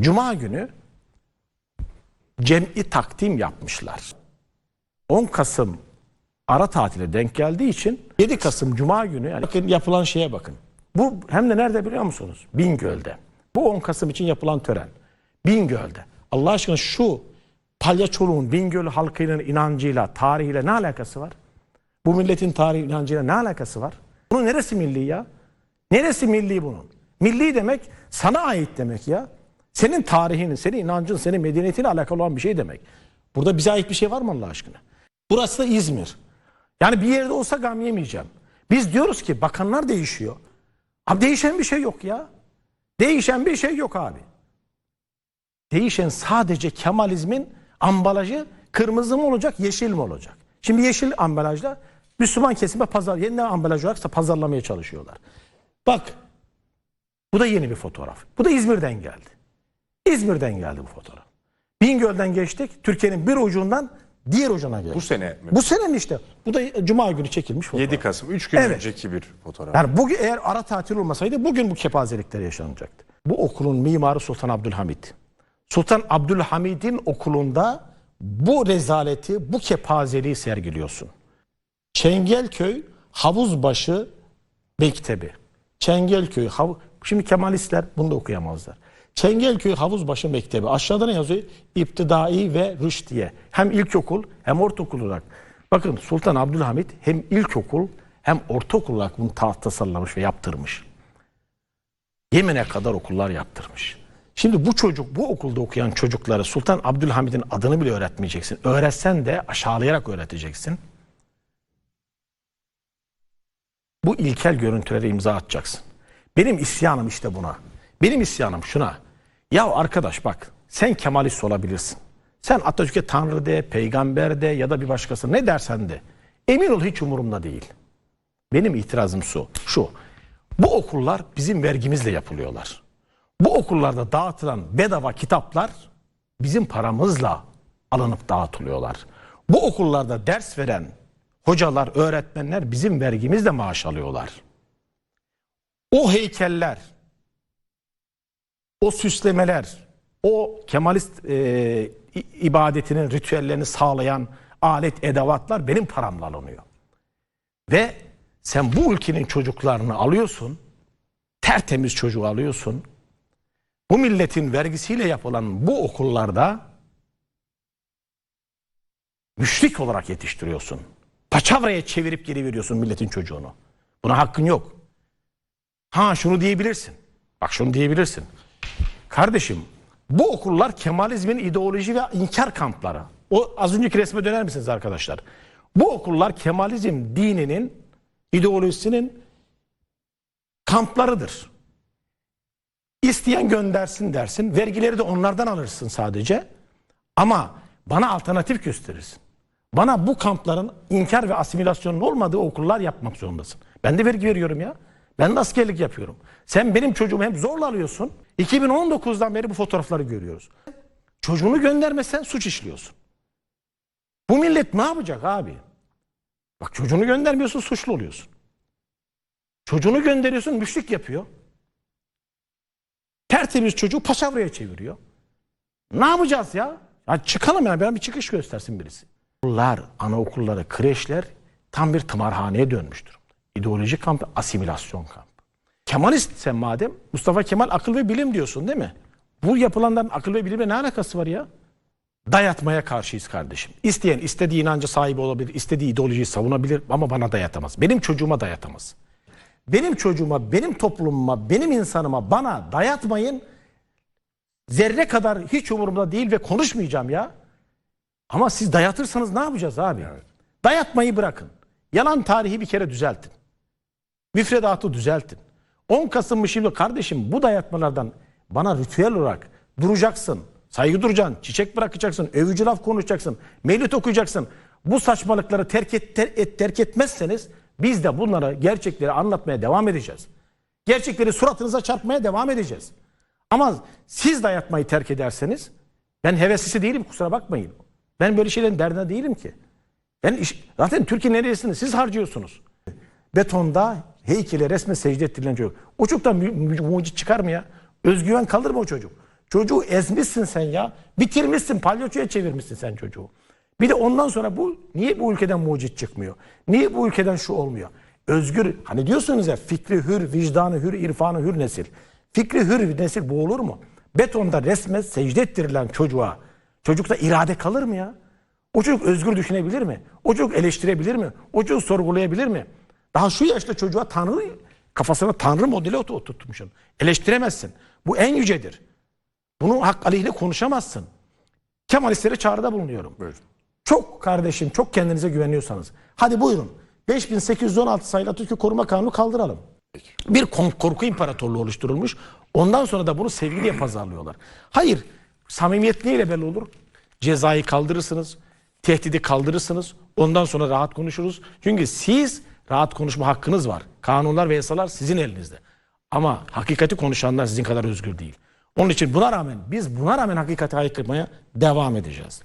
Cuma günü cem'i takdim yapmışlar. 10 Kasım ara tatile denk geldiği için 7 Kasım Cuma günü yani bakın yapılan şeye bakın. Bu hem de nerede biliyor musunuz? Bingöl'de. Bu 10 Kasım için yapılan tören. Bingöl'de. Allah aşkına şu palyaçoluğun Bingöl halkının inancıyla, tarihiyle ne alakası var? Bu milletin tarihi inancıyla ne alakası var? Bunun neresi milli ya? Neresi milli bunun? Milli demek sana ait demek ya. Senin tarihinin, senin inancın, senin medeniyetinle alakalı olan bir şey demek. Burada bize ait bir şey var mı Allah aşkına? Burası da İzmir. Yani bir yerde olsa gam yemeyeceğim. Biz diyoruz ki bakanlar değişiyor. Abi değişen bir şey yok ya. Değişen bir şey yok abi. Değişen sadece Kemalizmin ambalajı kırmızı mı olacak, yeşil mi olacak? Şimdi yeşil ambalajla Müslüman kesime pazar, yeniden ambalaj olarak pazarlamaya çalışıyorlar. Bak bu da yeni bir fotoğraf. Bu da İzmir'den geldi. İzmir'den geldi bu fotoğraf. Bingöl'den geçtik. Türkiye'nin bir ucundan diğer ucuna geldik. Bu sene mi? Bu senenin işte. Bu da Cuma günü çekilmiş fotoğraf. 7 Kasım 3 gün Evet. önceki bir fotoğraf. Yani bugün eğer ara tatil olmasaydı bugün bu kepazelikler yaşanacaktı. Bu okulun mimarı Sultan Abdülhamit. Sultan Abdülhamid'in okulunda bu rezaleti, bu kepazeliği sergiliyorsun. Çengelköy Havuzbaşı Mektebi. Çengelköy hav Şimdi Kemalistler bunu da okuyamazlar. Çengelköy Havuzbaşı Mektebi. Aşağıda ne yazıyor? İptidai ve rüştiye. Hem ilkokul hem ortaokul olarak. Bakın Sultan Abdülhamit hem ilkokul hem ortaokul olarak bunu ta- tasarlamış ve yaptırmış. Yemen'e kadar okullar yaptırmış. Şimdi bu çocuk, bu okulda okuyan çocuklara Sultan Abdülhamid'in adını bile öğretmeyeceksin. Öğretsen de aşağılayarak öğreteceksin. Bu ilkel görüntülere imza atacaksın. Benim isyanım işte buna. Benim isyanım şuna. Ya arkadaş bak sen Kemalist olabilirsin. Sen Atatürk'e Tanrı de, peygamber de ya da bir başkası ne dersen de. Emin ol hiç umurumda değil. Benim itirazım şu. şu. Bu okullar bizim vergimizle yapılıyorlar. Bu okullarda dağıtılan bedava kitaplar bizim paramızla alınıp dağıtılıyorlar. Bu okullarda ders veren hocalar, öğretmenler bizim vergimizle maaş alıyorlar. O heykeller, o süslemeler, o Kemalist e, ibadetinin ritüellerini sağlayan alet edevatlar benim paramla alınıyor. Ve sen bu ülkenin çocuklarını alıyorsun, tertemiz çocuğu alıyorsun. Bu milletin vergisiyle yapılan bu okullarda müşrik olarak yetiştiriyorsun. Paçavraya çevirip geri veriyorsun milletin çocuğunu. Buna hakkın yok. Ha şunu diyebilirsin. Bak şunu diyebilirsin. Kardeşim bu okullar Kemalizmin ideoloji ve inkar kampları. O az önceki resme döner misiniz arkadaşlar? Bu okullar Kemalizm dininin ideolojisinin kamplarıdır. İsteyen göndersin dersin. Vergileri de onlardan alırsın sadece. Ama bana alternatif gösterirsin. Bana bu kampların inkar ve asimilasyonun olmadığı okullar yapmak zorundasın. Ben de vergi veriyorum ya. Ben de askerlik yapıyorum. Sen benim çocuğumu hem zorla alıyorsun. 2019'dan beri bu fotoğrafları görüyoruz. Çocuğunu göndermesen suç işliyorsun. Bu millet ne yapacak abi? Bak çocuğunu göndermiyorsun suçlu oluyorsun. Çocuğunu gönderiyorsun müşrik yapıyor. Tertemiz çocuğu paçavraya çeviriyor. Ne yapacağız ya? Ya çıkalım ya. Ben bir çıkış göstersin birisi. Okullar, anaokulları, kreşler tam bir tımarhaneye dönmüş durumda. İdeolojik kamp, asimilasyon kampı. Kemalist sen madem Mustafa Kemal akıl ve bilim diyorsun değil mi? Bu yapılanların akıl ve bilimle ne alakası var ya? Dayatmaya karşıyız kardeşim. İsteyen istediği inanca sahibi olabilir, istediği ideolojiyi savunabilir ama bana dayatamaz. Benim çocuğuma dayatamaz. Benim çocuğuma, benim toplumuma, benim insanıma bana dayatmayın. Zerre kadar hiç umurumda değil ve konuşmayacağım ya. Ama siz dayatırsanız ne yapacağız abi? Dayatmayı bırakın. Yalan tarihi bir kere düzeltin. Müfredatı düzeltin. 10 Kasım'ı şimdi kardeşim bu dayatmalardan bana ritüel olarak duracaksın. Saygı duracaksın. Çiçek bırakacaksın. Övücü laf konuşacaksın. Mevlüt okuyacaksın. Bu saçmalıkları terk, et, ter- et- terk etmezseniz biz de bunları gerçekleri anlatmaya devam edeceğiz. Gerçekleri suratınıza çarpmaya devam edeceğiz. Ama siz dayatmayı terk ederseniz ben heveslisi değilim kusura bakmayın. Ben böyle şeylerin derdine değilim ki. Ben iş- zaten Türkiye'nin neresini siz harcıyorsunuz. Betonda heykele resme secde ettirilen çocuk. O çocuktan mucit çıkar mı ya? Özgüven kalır mı o çocuk? Çocuğu ezmişsin sen ya. Bitirmişsin, palyaçoya çevirmişsin sen çocuğu. Bir de ondan sonra bu niye bu ülkeden mucit çıkmıyor? Niye bu ülkeden şu olmuyor? Özgür, hani diyorsunuz ya fikri hür, vicdanı hür, irfanı hür nesil. Fikri hür nesil bu olur mu? Betonda resme secde ettirilen çocuğa, çocukta irade kalır mı ya? O çocuk özgür düşünebilir mi? O çocuk eleştirebilir mi? O çocuk sorgulayabilir mi? Daha şu yaşta çocuğa Tanrı kafasına Tanrı modeli ot- oturtmuşsun. Eleştiremezsin. Bu en yücedir. Bunun hak aleyhine konuşamazsın. Kemalistlere çağrıda bulunuyorum. Çok kardeşim, çok kendinize güveniyorsanız. Hadi buyurun. 5816 sayılı Atatürk Koruma Kanunu kaldıralım. Bir korku imparatorluğu oluşturulmuş. Ondan sonra da bunu sevgi diye pazarlıyorlar. Hayır. Samimiyet neyle belli olur? Cezayı kaldırırsınız. Tehdidi kaldırırsınız. Ondan sonra rahat konuşuruz. Çünkü siz rahat konuşma hakkınız var. Kanunlar ve yasalar sizin elinizde. Ama hakikati konuşanlar sizin kadar özgür değil. Onun için buna rağmen biz buna rağmen hakikati haykırmaya devam edeceğiz.